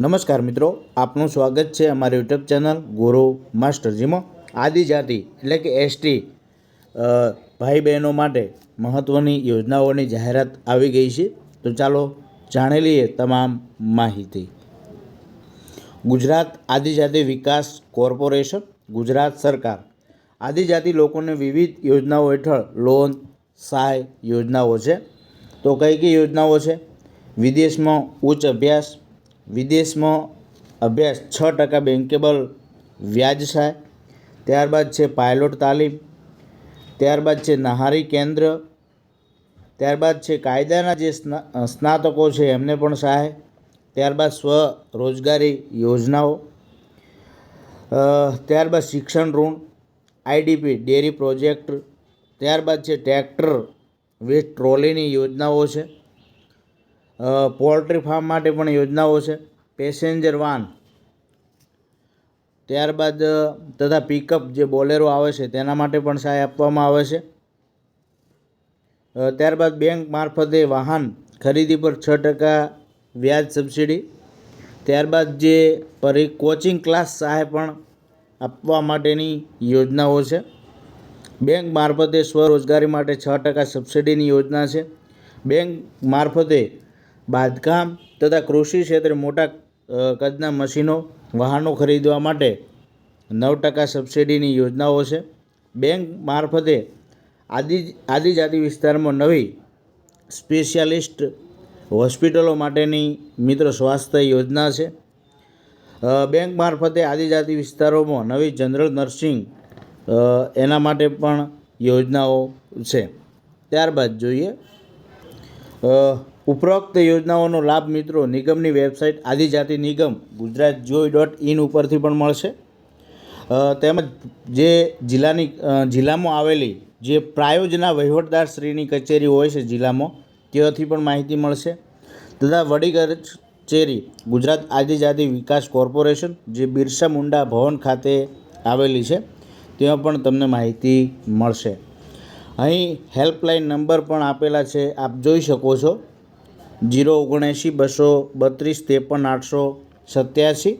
નમસ્કાર મિત્રો, આપનું સ્વાગત છે અમારી યુટ્યુબ ચેનલ ગુરુ માસ્ટરજીમાં આદિજાતિ એટલે કે એસટી ભાઈ બહેનો માટે મહત્ત્વની યોજનાઓની જાહેરાત આવી ગઈ છે. તો ચાલો જાણી લઈએ તમામ માહિતી. ગુજરાત આદિજાતિ વિકાસ કોર્પોરેશન, ગુજરાત સરકાર. આદિજાતિ લોકોને વિવિધ યોજનાઓ હેઠળ લોન, સહાય યોજનાઓ છે. તો કઈ કઈ યોજનાઓ છે? વિદેશમાં ઉચ્ચ અભ્યાસ વિદેશમાં અભ્યાસ છ ટકા બેન્કેબલ વ્યાજ સહાય ત્યારબાદ છે પાયલોટ તાલીમ. ત્યારબાદ છે નહારી કેન્દ્ર. ત્યારબાદ છે કાયદાના જે સ્ના, સ્નાતકો છે એમને પણ સહાય. ત્યારબાદ સ્વરોજગારી યોજનાઓ. ત્યારબાદ શિક્ષણ ઋણ આઈડીપી ડેરી પ્રોજેક્ટ ત્યારબાદ છે ટ્રેક્ટર વિથ ટ્રોલીની યોજનાઓ છે. પોલ્ટ્રી ફાર્મ માટે પણ યોજનાઓ છે. પેસેન્જર વાન ત્યારબાદ તથા પિકઅપ જે બોલેરો આવે છે, તેના માટે પણ સહાય આપવામાં આવે છે. ત્યારબાદ બેંક મારફતે વાહન ખરીદી પર છ ટકા વ્યાજ સબસિડી ત્યારબાદ જે પરી કોચિંગ ક્લાસ સહાય પણ આપવા માટેની યોજનાઓ છે. બેંક મારફતે સ્વરોજગારી માટે છ ટકા સબસિડીની યોજના છે. બેંક મારફતે બાંધકામ તથા કૃષિ ક્ષેત્રે મોટા કદના મશીનો, વાહનો ખરીદવા માટે નવ ટકા સબસિડીની યોજનાઓ છે. બેંક મારફતે આદિ, આદિજાતિ વિસ્તારમાં નવી સ્પેશિયાલિસ્ટ હોસ્પિટલો માટેની મિત્ર સ્વાસ્થ્ય યોજના છે. બેંક મારફતે આદિજાતિ વિસ્તારોમાં નવી જનરલ નર્સિંગ એના માટે પણ યોજનાઓ છે. ત્યારબાદ જોઈએ ઉપરોક્ત યોજનાઓનો લાભ મિત્રો નિગમની વેબસાઇટ આદિજાતિ નિગમ ગુજરાત જોઈ ડોટ ઇન ઉપરથી પણ મળશે. તેમજ જે જિલ્લાની જિલ્લામાં આવેલી જે પ્રાયોજના વહીવટદાર શ્રીની કચેરી હોય છે જિલ્લામાં, ત્યાંથી પણ માહિતી મળશે. તથા વડી કચેરી ગુજરાત આદિજાતિ વિકાસ કોર્પોરેશન જે બિરસા મુંડા ભવન ખાતે આવેલી છે, ત્યાં પણ તમને માહિતી મળશે. અહીં હેલ્પલાઇન નંબર પણ આપેલા છે, આપ જોઈ શકો છો. જીરો ઓગણએંશી, બસો બત્રીસ, ત્રેપન આઠસો સત્યાસી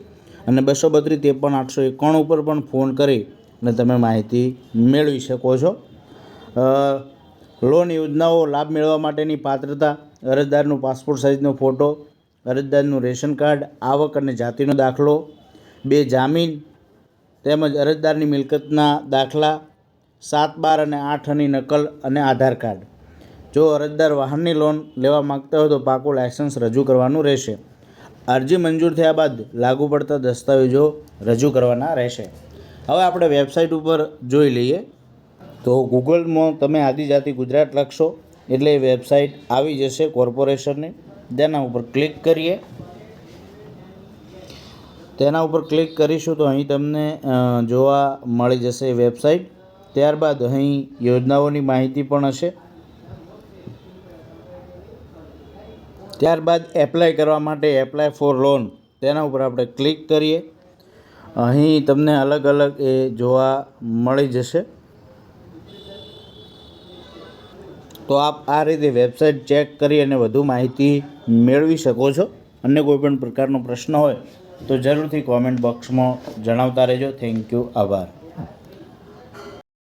અને બસો બત્રીસ, ત્રેપન આઠસો એકાણું ઉપર પણ ફોન કરી અને તમે માહિતી મેળવી શકો છો. લોન યોજનાઓ લાભ મેળવવા માટેની પાત્રતા, અરજદારનું પાસપોર્ટ સાઇઝનો ફોટો અરજદારનું રેશન કાર્ડ, આવક અને જાતિનો દાખલો, બે જામીન તેમજ અરજદારની મિલકતના દાખલા સાત બાર અને આઠની નકલ અને આધાર કાર્ડ. જો અરજદાર વાહનની લોન લેવા માંગતા હોય તો પાકું લાયસન્સ રજૂ કરવાનું રહેશે. અરજી મંજૂર થયા બાદ લાગુ પડતા દસ્તાવેજો રજૂ કરવાના રહેશે. હવે આપણે વેબસાઇટ ઉપર જોઈ લઈએ. તો ગૂગલમાં તમે આદિજાતિ ગુજરાત લખશો એટલે એ વેબસાઇટ આવી જશે કોર્પોરેશનની. તેના ઉપર ક્લિક કરીએ. તેના ઉપર ક્લિક કરીશું તો અહીં તમને જોવા મળી જશે વેબસાઇટ. ત્યારબાદ અહીં યોજનાઓની માહિતી પણ હશે. ત્યારબાદ એપ્લાય કરવા માટે એપ્લાય ફોર લોન તેના ઉપર આપણે ક્લિક કરીએ. અહીં તમને અલગ અલગ એ જોવા મળી જશે. તો આપ આ રીતે વેબસાઇટ ચેક કરી અને વધુ માહિતી મેળવી શકો છો. અન્ય કોઈ પણ પ્રકારનો પ્રશ્ન હોય તો જરૂરથી કોમેન્ટ બોક્સમાં જણાવતા રહેજો. થેન્ક યુ આભાર.